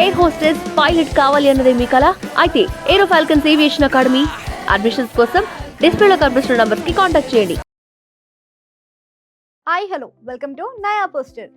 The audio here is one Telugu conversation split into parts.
ఎయిర్ హోస్టెస్ పైలట్ కావాలి అన్నదే మీ కళ అయితే aero falcons aviation academy admissions కోసం డిస్ప్లేలో కనిపిస్తున్న నంబర్స్కి కాంటాక్ట్ చేయండి. Hi hello welcome to Naya poster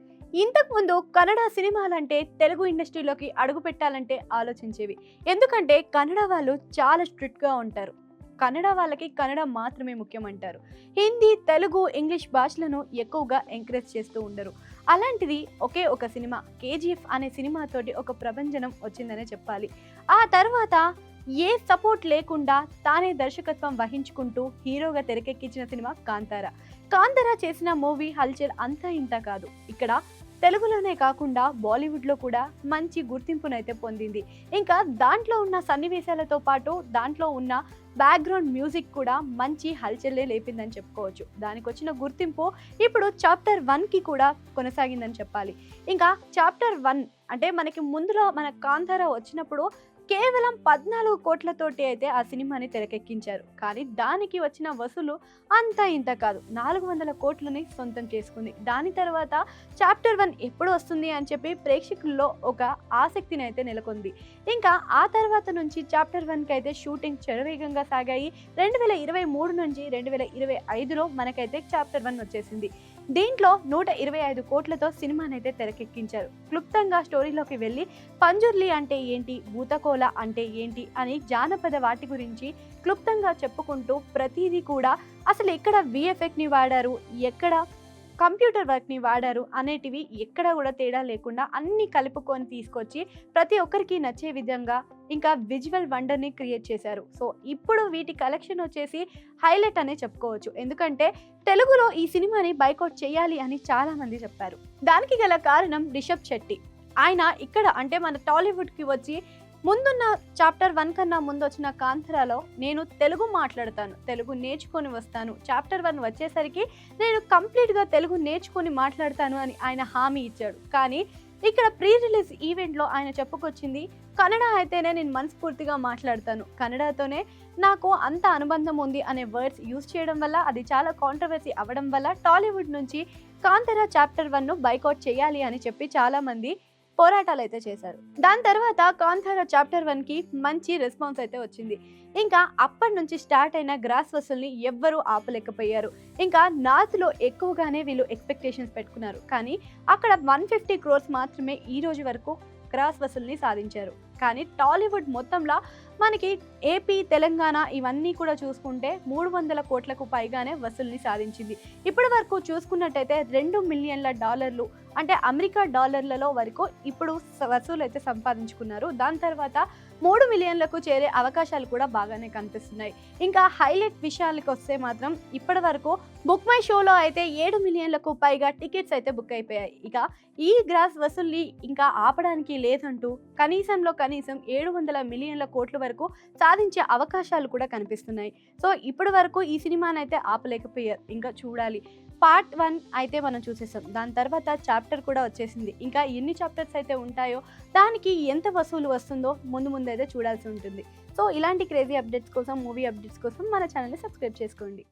ఇంతకు ముందు కన్నడ సినిమాలంటే తెలుగు ఇండస్ట్రీలోకి అడుగు పెట్టాలంటే ఆలోచించేవి. ఎందుకంటే కన్నడ వాళ్ళు చాలా స్ట్రిక్ట్గా ఉంటారు. కన్నడ వాళ్ళకి కన్నడ మాత్రమే ముఖ్యమంటారు. హిందీ తెలుగు ఇంగ్లీష్ భాషలను ఎక్కువగా ఎంకరేజ్ చేస్తూ ఉండరు. అలాంటిది ఒకే ఒక సినిమా కేజీఎఫ్ అనే సినిమాతోటి ఒక ప్రభంజనం వచ్చిందనే చెప్పాలి. ఆ తర్వాత ఏ సపోర్ట్ లేకుండా తానే దర్శకత్వం వహించుకుంటూ హీరోగా తెరకెక్కించిన సినిమా కాంతార. కాంతార చేసిన మూవీ హల్చల్ అంతా ఇంత కాదు. ఇక్కడ తెలుగులోనే కాకుండా బాలీవుడ్లో కూడా మంచి గుర్తింపునైతే పొందింది. ఇంకా దాంట్లో ఉన్న సన్నివేశాలతో పాటు దాంట్లో ఉన్న బ్యాక్గ్రౌండ్ మ్యూజిక్ కూడా మంచి హల్చల్లే లేపిందని చెప్పుకోవచ్చు. దానికి వచ్చిన గుర్తింపు ఇప్పుడు చాప్టర్ వన్కి కూడా కొనసాగిందని చెప్పాలి. ఇంకా చాప్టర్ వన్ అంటే మనకి ముందులో మన కాంతార వచ్చినప్పుడు కేవలం పద్నాలుగు కోట్లతోటి అయితే ఆ సినిమాని తెరకెక్కించారు. కానీ దానికి వచ్చిన వసూలు అంతా ఇంత కాదు. నాలుగు వందల కోట్లని సొంతం చేసుకుంది. దాని తర్వాత చాప్టర్ వన్ ఎప్పుడు వస్తుంది అని చెప్పి ప్రేక్షకుల్లో ఒక ఆసక్తిని అయితే నెలకొంది. ఇంకా ఆ తర్వాత నుంచి చాప్టర్ వన్కి అయితే షూటింగ్ చెరవేగంగా సాగాయి. రెండు వేల ఇరవై మూడు నుంచి రెండు వేల ఇరవై ఐదులో మనకైతే చాప్టర్ వన్ వచ్చేసింది. దీంట్లో నూట ఇరవై ఐదు కోట్లతో సినిమానైతే తెరకెక్కించారు. క్లుప్తంగా స్టోరీలోకి వెళ్ళి పంజుర్లి అంటే ఏంటి భూతకోల అంటే ఏంటి అని జానపద వాటి గురించి క్లుప్తంగా చెప్పుకుంటూ ప్రతిదీ కూడా అసలు ఎక్కడ విఎఫ్ఎక్ని వాడారు ఎక్కడ కంప్యూటర్ వర్క్ని వాడారు అనేటివి ఎక్కడ కూడా తేడా లేకుండా అన్ని కలుపుకొని తీసుకొచ్చి ప్రతి ఒక్కరికి నచ్చే విధంగా ఇంకా విజువల్ వండర్ని క్రియేట్ చేశారు. సో ఇప్పుడు వీటి కలెక్షన్ వచ్చేసి హైలైట్ అనే చెప్పుకోవచ్చు. ఎందుకంటే తెలుగులో ఈ సినిమాని బైకౌట్ చేయాలి అని చాలామంది చెప్పారు. దానికి గల కారణం రిషబ్ శెట్టి. ఆయన ఇక్కడ అంటే మన టాలీవుడ్కి వచ్చి ముందున్న చాప్టర్ వన్ కన్నా ముందు వచ్చిన కాంతరాలో నేను తెలుగు మాట్లాడతాను తెలుగు నేర్చుకొని వస్తాను. చాప్టర్ వన్ వచ్చేసరికి నేను కంప్లీట్గా తెలుగు నేర్చుకొని మాట్లాడతాను అని ఆయన హామీ ఇచ్చాడు. కానీ ఇక్కడ ప్రీ రిలీజ్ ఈవెంట్లో ఆయన చెప్పుకొచ్చింది కన్నడ అయితేనే నేను మనస్ఫూర్తిగా మాట్లాడతాను. కన్నడతోనే నాకు అంత అనుబంధం ఉంది అనే వర్డ్స్ యూజ్ చేయడం వల్ల అది చాలా కాంట్రవర్సీ అవ్వడం వల్ల టాలీవుడ్ నుంచి కాంతరా చాప్టర్ వన్ను బైకౌట్ చేయాలి అని చెప్పి చాలామంది పోరాటాలు అయితే చేశారు. దాని తర్వాత కాంతార చాప్టర్ వన్కి మంచి రెస్పాన్స్ అయితే వచ్చింది. ఇంకా అప్పటి నుంచి స్టార్ట్ అయిన గ్రాస్ వసూల్ని ఎవ్వరూ ఆపలేకపోయారు. ఇంకా నార్త్లో ఎక్కువగానే వీళ్ళు ఎక్స్పెక్టేషన్స్ పెట్టుకున్నారు. కానీ అక్కడ వన్ ఫిఫ్టీ క్రోర్స్ మాత్రమే ఈ రోజు వరకు గ్రాస్ వసూల్ని సాధించారు. కానీ టాలీవుడ్ మొత్తంలో మనకి ఏపీ తెలంగాణ ఇవన్నీ కూడా చూసుకుంటే మూడు వందల కోట్లకు పైగానే వసూల్ని సాధించింది. ఇప్పటి వరకు చూసుకున్నట్టయితే రెండు మిలియన్ల డాలర్లు అంటే అమెరికా డాలర్లలో వరకు ఇప్పుడు వసూలు అయితే సంపాదించుకున్నారు. దాని తర్వాత మూడు మిలియన్లకు చేరే అవకాశాలు కూడా బాగానే కనిపిస్తున్నాయి. ఇంకా హైలైట్ విషయాలకు వస్తే మాత్రం ఇప్పటి వరకు బుక్ మై షోలో అయితే ఏడు మిలియన్లకు పైగా టికెట్స్ అయితే బుక్ అయిపోయాయి. ఇక ఈ గ్రాస్ వసూల్ని ఇంకా ఆపడానికి లేదంటూ కనీసంలో కనీసం ఏడు వందల మిలియన్ల కోట్ల వరకు సాధించే అవకాశాలు కూడా కనిపిస్తున్నాయి. సో ఇప్పటి వరకు ఈ సినిమాని అయితే ఆపలేకపోయారు. ఇంకా చూడాలి. పార్ట్ వన్ అయితే మనం చూసేసాం. దాని తర్వాత చాప్టర్ కూడా వచ్చేసింది. ఇంకా ఎన్ని చాప్టర్స్ అయితే ఉంటాయో దానికి ఎంత వసూలు వస్తుందో ముందు ముందు అయితే చూడాల్సి ఉంటుంది. సో ఇలాంటి క్రేజీ అప్డేట్స్ కోసం మూవీ అప్డేట్స్ కోసం మన ఛానల్ని సబ్స్క్రైబ్ చేసుకోండి.